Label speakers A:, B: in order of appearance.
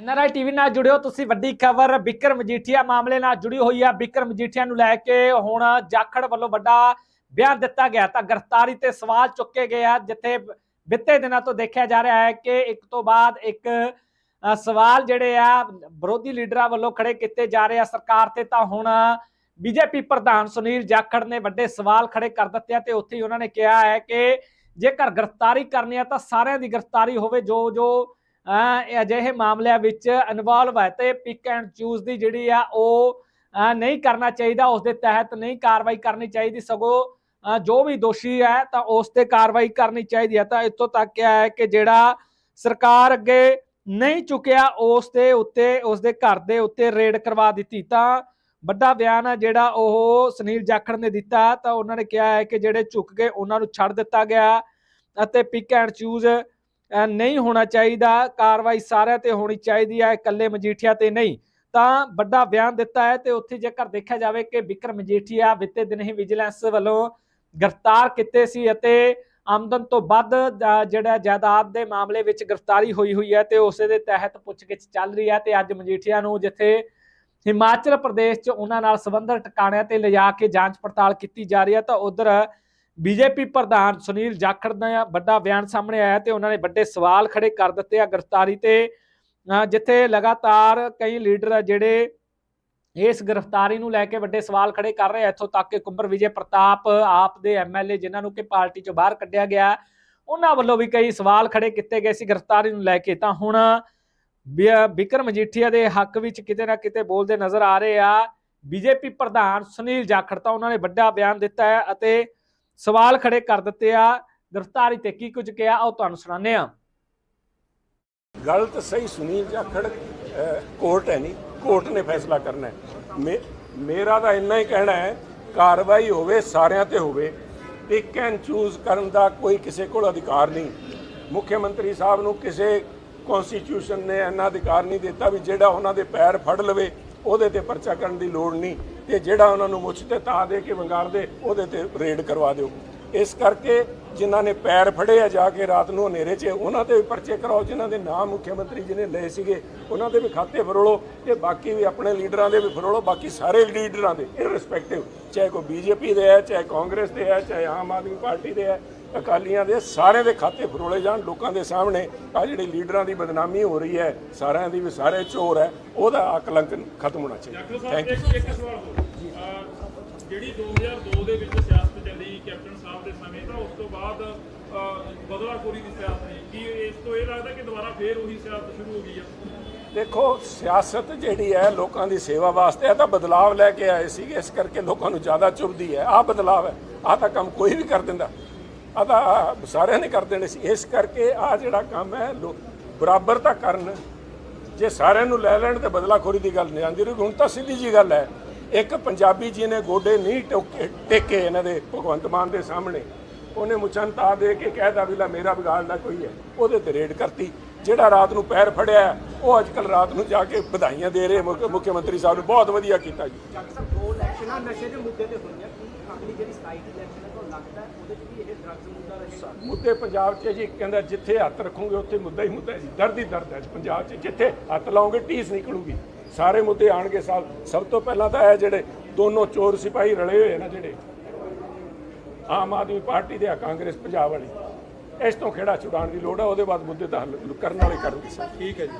A: NRI TV ਨਾਲ ਜੁੜਿਓ, ਤੁਸੀਂ ਵੱਡੀ ਖਬਰ ਬਿਕਰਮ ਮਜੀਠੀਆ ਮਾਮਲੇ ਨਾਲ ਜੁੜੀ ਹੋਈ ਹੈ ਬਿਕਰਮ ਮਜੀਠੀਆ ਨੂੰ ਲੈ ਕੇ ਹੁਣ ਜਾਖੜ ਵੱਲੋਂ ਵੱਡਾ ਬਿਆਨ ਦਿੱਤਾ ਗਿਆ ਤਾਂ ਗ੍ਰਿਫਤਾਰੀ ਤੇ ਸਵਾਲ ਚੁੱਕੇ ਗਏ ਆ, ਜਿੱਥੇ ਬਿੱਤੇ ਦਿਨਾਂ ਤੋਂ ਦੇਖਿਆ ਜਾ ਰਿਹਾ ਹੈ ਕਿ ਇੱਕ ਤੋਂ ਬਾਅਦ ਇੱਕ ਸਵਾਲ ਜਿਹੜੇ ਆ, ਵਿਰੋਧੀ ਲੀਡਰਾਂ ਵੱਲੋਂ ਖੜੇ ਕੀਤੇ ਜਾ ਰਹੇ ਆ ਸਰਕਾਰ ਤੇ। ਤਾਂ ਹੁਣ ਬੀਜੇਪੀ ਪ੍ਰਧਾਨ ਸੁਨੀਲ ਜਾਖੜ ਨੇ ਵੱਡੇ ਸਵਾਲ ਖੜੇ ਕਰ ਦਿੱਤੇ ਆ ਤੇ ਉੱਥੇ ਹੀ ਉਹਨਾਂ ਨੇ ਕਿਹਾ ਹੈ ਕਿ ਜੇਕਰ ਗ੍ਰਿਫਤਾਰੀ ਕਰਨੀ ਹੈ ਤਾਂ ਸਾਰਿਆਂ ਦੀ ਗ੍ਰਿਫਤਾਰੀ ਹੋਵੇ ਜੋ ਜੋ ਅਜਿਹੇ ਮਾਮਲਿਆਂ ਵਿੱਚ ਇਨਵੋਲਵ ਹੈ ਤੇ ਪਿਕ ਐਂਡ ਚੂਜ਼ ਦੀ ਜਿਹੜੀ ਆ ਉਹ ਨਹੀਂ ਕਰਨਾ ਚਾਹੀਦਾ, ਉਸ ਦੇ ਤਹਿਤ ਨਹੀਂ ਕਾਰਵਾਈ ਕਰਨੀ ਚਾਹੀਦੀ, ਸਗੋਂ ਜੋ ਵੀ ਦੋਸ਼ੀ ਹੈ ਤਾਂ ਉਸ ਤੇ ਕਾਰਵਾਈ ਕਰਨੀ ਚਾਹੀਦੀ ਹੈ। ਤਾਂ ਇੱਥੋਂ ਤੱਕ ਹੈ ਕਿ ਜਿਹੜਾ ਸਰਕਾਰ ਅੱਗੇ ਨਹੀਂ ਚੁੱਕਿਆ, ਉਸ ਦੇ ਉੱਤੇ, ਉਸ ਦੇ ਘਰ ਦੇ ਉੱਤੇ ਰੇਡ ਕਰਵਾ ਦਿੱਤੀ। ਤਾਂ ਵੱਡਾ ਬਿਆਨ ਆ ਜਿਹੜਾ ਉਹ ਸੁਨੀਲ ਜਾਖੜ ਨੇ ਦਿੱਤਾ, ਤਾਂ ਉਹਨਾਂ ਨੇ ਕਿਹਾ ਹੈ ਕਿ ਜਿਹੜੇ ਝੁੱਕ ਗਏ, ਉਹਨਾਂ ਨੂੰ ਛੱਡ ਦਿੱਤਾ ਗਿਆ। ਅਤੇ ਪਿਕ ਐਂਡ ਚੂਜ਼ ਨਹੀਂ ਹੋਣਾ ਚਾਹੀਦਾ, ਕਾਰਵਾਈ ਸਾਰਿਆਂ ਤੇ ਹੋਣੀ ਚਾਹੀਦੀ ਹੈ, ਇਕੱਲੇ ਮਜੀਠੀਆ ਤੇ ਨਹੀਂ। ਤਾਂ ਵੱਡਾ ਬਿਆਨ ਦਿੱਤਾ ਹੈ ਤੇ ਉੱਥੇ ਜੇਕਰ ਦੇਖਿਆ ਜਾਵੇ ਕਿ ਵਿਕਰਮ ਮਜੀਠੀਆ ਬੀਤੇ ਦਿਨ ਹੀ ਵਿਜੀਲੈਂਸ ਵੱਲੋਂ ਗ੍ਰਿਫਤਾਰ ਕੀਤੇ ਸੀ ਅਤੇ ਆਮਦਨ ਤੋਂ ਵੱਧ ਜਿਹੜਾ ਜਾਇਦਾਦ ਦੇ ਮਾਮਲੇ ਵਿੱਚ ਗ੍ਰਿਫਤਾਰੀ ਹੋਈ ਹੋਈ ਹੈ ਤੇ ਉਸੇ ਦੇ ਤਹਿਤ ਪੁੱਛਗਿੱਛ ਚੱਲ ਰਹੀ ਹੈ ਤੇ ਅੱਜ ਮਜੀਠੀਆ ਨੂੰ ਜਿੱਥੇ ਹਿਮਾਚਲ ਪ੍ਰਦੇਸ਼ 'ਚ ਉਹਨਾਂ ਨਾਲ ਸੰਬੰਧਿਤ ਟਿਕਾਣਿਆਂ ਤੇ ਲਿਜਾ ਕੇ ਜਾਂਚ ਪੜਤਾਲ ਕੀਤੀ ਜਾ ਰਹੀ ਹੈ ਤਾਂ ਉਧਰ ਬੀਜੇਪੀ ਪ੍ਰਧਾਨ ਸੁਨੀਲ ਜਾਖੜ ਦਾ ਵੱਡਾ ਬਿਆਨ ਸਾਹਮਣੇ ਆਇਆ ਤੇ ਉਹਨਾਂ ਨੇ ਵੱਡੇ ਸਵਾਲ ਖੜੇ ਕਰ ਦਿੱਤੇ ਆ ਗ੍ਰਿਫਤਾਰੀ ਤੇ। ਜਿੱਥੇ ਲਗਾਤਾਰ ਕਈ ਲੀਡਰ ਆ ਜਿਹੜੇ ਇਸ ਗ੍ਰਿਫਤਾਰੀ ਨੂੰ ਲੈ ਕੇ ਵੱਡੇ ਸਵਾਲ ਖੜੇ ਕਰ ਰਹੇ ਆ, ਇੱਥੋਂ ਤੱਕ ਕਿ ਕੁੰਬਰ ਵਿਜੇ ਪ੍ਰਤਾਪ ਆਪ ਦੇ ਐਮਐਲਏ ਜਿਨ੍ਹਾਂ ਨੂੰ ਕਿ ਪਾਰਟੀ ਚੋਂ ਬਾਹਰ ਕੱਢਿਆ ਗਿਆ, ਉਹਨਾਂ ਵੱਲੋਂ ਵੀ ਕਈ ਸਵਾਲ ਖੜੇ ਕੀਤੇ ਗਏ ਸੀ ਗ੍ਰਿਫਤਾਰੀ ਨੂੰ ਲੈ ਕੇ। ਤਾਂ ਹੁਣ ਬਿ- ਬਿਕਰਮ ਮਜੀਠੀਆ ਦੇ ਹੱਕ ਵਿੱਚ ਕਿਤੇ ਨਾ ਕਿਤੇ ਬੋਲਦੇ ਨਜ਼ਰ ਆ ਰਹੇ ਆ। ਬੀਜੇਪੀ ਪ੍ਰਧਾਨ ਸੁਨੀਲ ਜਾਖੜ ਤਾਂ ਉਹਨਾਂ ਨੇ ਵੱਡਾ ਬਿਆਨ ਦਿੱਤਾ ਹੈ ਅਤੇ ਸਵਾਲ ਖੜੇ ਕਰ ਦਿੱਤੇ ਆ, ਗ੍ਰਿਫਤਾਰੀ ਤੇ ਕੀ ਕੁਝ ਕਿਹਾ, ਉਹ ਤੁਹਾਨੂੰ ਸੁਣਾਉਂਦੇ ਆ
B: ਗੱਲ ਤਾਂ ਸਹੀ, ਸੁਨੀਲ ਜਾਖੜ ਕੋਰਟ ਹੈ ਨਹੀਂ, ਕੋਰਟ ਨੇ ਫੈਸਲਾ ਕਰਨਾ ਹੈ। ਮੇ- ਮੇਰਾ ਤਾਂ ਇੰਨਾ ਹੀ ਕਹਿਣਾ ਹੈ, ਕਾਰਵਾਈ ਹੋਵੇ, ਸਾਰਿਆਂ ਤੇ ਹੋਵੇ ਪਿਕ ਐਂਡ ਚੂਜ਼ ਕਰਨ ਦਾ ਕੋਈ ਕਿਸੇ ਕੋਲ ਅਧਿਕਾਰ ਨਹੀਂ। ਮੁੱਖ ਮੰਤਰੀ ਸਾਹਿਬ ਨੂੰ ਕਿਸੇ ਕਨਸਟੀਟਿਊਸ਼ਨ ਨੇ ਇੰਨਾ ਅਧਿਕਾਰ ਨਹੀਂ ਦਿੱਤਾ ਵੀ ਜਿਹੜਾ ਉਹਨਾਂ ਦੇ ਪੈਰ ਫੜ ਲਵੇ। ਉਹਦੇ ਤੇ ਪਰਚਾ ਕਰਨ ਦੀ ਲੋੜ ਨਹੀਂ ਤੇ ਜਿਹੜਾ ਉਹਨਾਂ ਨੂੰ ਮੁੱਛ ਤੇ ਤਾ ਦੇ ਕੇ ਵੰਗਾਰ ਦੇ ਉਹਦੇ ਤੇ ਰੇਡ ਕਰਵਾ ਦਿਓ। ਇਸ ਕਰਕੇ ਜਿਨ੍ਹਾਂ ਨੇ ਪੈਰ ਫੜੇ ਆ ਜਾ ਕੇ ਰਾਤ ਨੂੰ ਹਨੇਰੇ 'ਚ, ਉਹਨਾਂ ਤੇ ਵੀ ਪਰਚੇ ਕਰਾਓ, ਜਿਨ੍ਹਾਂ ਦੇ ਨਾਮ ਮੁੱਖ ਮੰਤਰੀ ਜੀ ਨੇ ਲਏ ਸੀਗੇ, ਉਹਨਾਂ ਦੇ ਵੀ ਖਾਤੇ ਫਰੋਲੋ ਤੇ ਬਾਕੀ ਵੀ ਆਪਣੇ ਲੀਡਰਾਂ ਦੇ ਵੀ ਫਰੋਲੋ, ਬਾਕੀ ਸਾਰੇ ਲੀਡਰਾਂ ਦੇ ਇਰਰਿਸਪੈਕਟਿਵ ਚਾਹੇ ਕੋਈ ਬੀਜੇਪੀ ਦੇ ਹੈ, ਚਾਹੇ ਕਾਂਗਰਸ ਦੇ ਹੈ, ਚਾਹੇ ਆਮ ਆਦਮੀ ਪਾਰਟੀ ਦੇ ਹੈ ਅਕਾਲੀਆਂ ਦੇ ਸਾਰਿਆਂ ਦੇ ਖਾਤੇ ਫਰੋਲੇ ਜਾਣ ਲੋਕਾਂ ਦੇ ਸਾਹਮਣੇ। ਆ ਜਿਹੜੀ ਲੀਡਰਾਂ ਦੀ ਬਦਨਾਮੀ ਹੋ ਰਹੀ ਹੈ ਸਾਰਿਆਂ ਦੀ ਵੀ ਸਾਰੇ ਚੋਰ ਹੈ ਉਹਦਾ ਅਕਲੰਕ ਖਤਮ ਹੋਣਾ ਚਾਹੀਦਾ। ਥੈਂਕ ਯੂ
C: ਇੱਕ ਸਵਾਲ ਹੋਰ। ਜਿਹੜੀ 2002 ਦੇ ਵਿੱਚ ਸਿਆਸਤ ਚੱਲੀ ਕੈਪਟਨ ਸਾਹਿਬ ਦੇ ਸਮੇਂ ਤਾਂ ਉਸ ਤੋਂ ਬਾਅਦ ਬਦਲਾਖੋਰੀ ਦੀ ਸਿਆਸਤ ਹੈ ਕੀ ਇਸ ਤੋਂ ਇਹ ਲੱਗਦਾ ਕਿ ਦੁਬਾਰਾ ਫੇਰ ਉਹੀ ਸਿਆਸਤ ਸ਼ੁਰੂ ਹੋ ਗਈ ਆ?
B: ਦੇਖੋ ਸਿਆਸਤ ਜਿਹੜੀ ਹੈ ਲੋਕਾਂ ਦੀ ਸੇਵਾ ਵਾਸਤੇ ਇਹ ਤਾਂ ਬਦਲਾਵ ਲੈ ਕੇ ਆਏ ਸੀਗੇ। ਇਸ ਕਰਕੇ ਲੋਕਾਂ ਨੂੰ ਜ਼ਿਆਦਾ ਚੁਭਦੀ ਹੈ। ਆਹ ਬਦਲਾਵ ਹੈ। ਆਹ ਤਾਂ ਕੰਮ ਕੋਈ ਵੀ ਕਰ ਦਿੰਦਾ। ਆਹ ਸਾਰਿਆਂ ਨੇ ਕਰ ਦੇਣੇ ਸੀ। ਇਸ ਕਰਕੇ ਆਹ ਜਿਹੜਾ ਕੰਮ ਹੈ ਬਰਾਬਰ ਤਾਂ ਕਰਨ। ਜੇ ਸਾਰਿਆਂ ਨੂੰ ਲੈ ਲੈਣ ਤੇ ਬਦਲਾਖੋਰੀ ਦੀ ਗੱਲ ਨਹੀਂ ਆਉਂਦੀ ਹੁਣ ਤਾਂ ਸਿੱਧੀ ਜੀ ਗੱਲ ਹੈ। ਇੱਕ ਪੰਜਾਬੀ ਜੀ ਨੇ ਗੋਡੇ ਨਹੀਂ ਟੋਕੇ ਟੇਕੇ ਇਹਨਾਂ ਦੇ ਭਗਵੰਤ ਮਾਨ ਦੇ ਸਾਹਮਣੇ। ਉਹਨੇ ਮੁਚਨ ਤਾ ਦੇ ਕੇ ਕਹਿਦਾ ਵੀ ਲੈ ਮੇਰਾ ਵਿਗਾੜ ਦਾ ਕੋਈ ਹੈ। ਉਹਦੇ ਤੇ ਰੇਡ ਕਰਤੀ। ਜਿਹੜਾ ਰਾਤ ਨੂੰ ਪੈਰ ਫੜਿਆ, ਉਹ ਅੱਜ ਕੱਲ ਰਾਤ ਨੂੰ ਜਾ ਕੇ ਵਧਾਈਆਂ ਦੇ ਰਹੇ ਮੁੱਖ ਮੰਤਰੀ ਸਾਹਿਬ ਨੂੰ। ਬਹੁਤ ਵਧੀਆ ਕੀਤਾ ਜੀ।
D: ਡਾਕਟਰ ਸਾਹਿਬ ਦੋ ਇਲੈਕਸ਼ਨਾਂ ਨਸ਼ੇ ਦੇ ਮੁੱਦੇ ਤੇ ਹੋਈਆਂ ਕੀ ਅਗਲੀ ਜਿਹੜੀ 27 ਦੀ ਇਲੈਕਸ਼ਨ ਹੈ ਤੁਹਾਨੂੰ ਲੱਗਦਾ ਹੈ ਉਹਦੇ 'ਚ ਵੀ ਇਹ ਡਰੱਗਸ ਮੁੱਦਾ
B: ਪੰਜਾਬ 'ਚ ਜੀ ਕਹਿੰਦਾ ਜਿੱਥੇ ਹੱਥ ਰੱਖੋਗੇ ਉੱਥੇ ਮੁੱਦਾ ਹੀ ਮੁੱਦਾ ਹੈ ਜੀ। ਦਰਦ ਹੀ ਦਰਦ ਹੈ ਪੰਜਾਬ 'ਚ। ਜਿੱਥੇ ਹੱਥ ਲਾਓਗੇ ਟੀਸ ਨਿਕਲੂਗੀ। ਸਾਰੇ ਮੁੱਦੇ ਆਣਗੇ ਸਭ। ਸਭ ਤੋਂ ਪਹਿਲਾਂ ਤਾਂ ਇਹ ਜਿਹੜੇ ਦੋਨੋਂ ਚੋਰ ਸਿਪਾਹੀ ਰਲੇ ਹੋਏ ਨਾ ਜਿਹੜੇ ਆਮ ਆਦਮੀ ਪਾਰਟੀ ਦੇ ਆ ਕਾਂਗਰਸ ਪੰਜਾਬ ਵਾਲੀ ਇਸ ਤੋਂ ਖੇੜਾ ਛੁਡਾਉਣ ਦੀ ਲੋੜ ਹੈ ਉਹਦੇ ਬਾਅਦ ਮੁੱਦੇ ਤਾਂ ਹੱਲ ਕਰਨ ਵਾਲੇ ਕਰਨਗੇ ਸਭ
C: ਠੀਕ ਹੈ ਜੀ।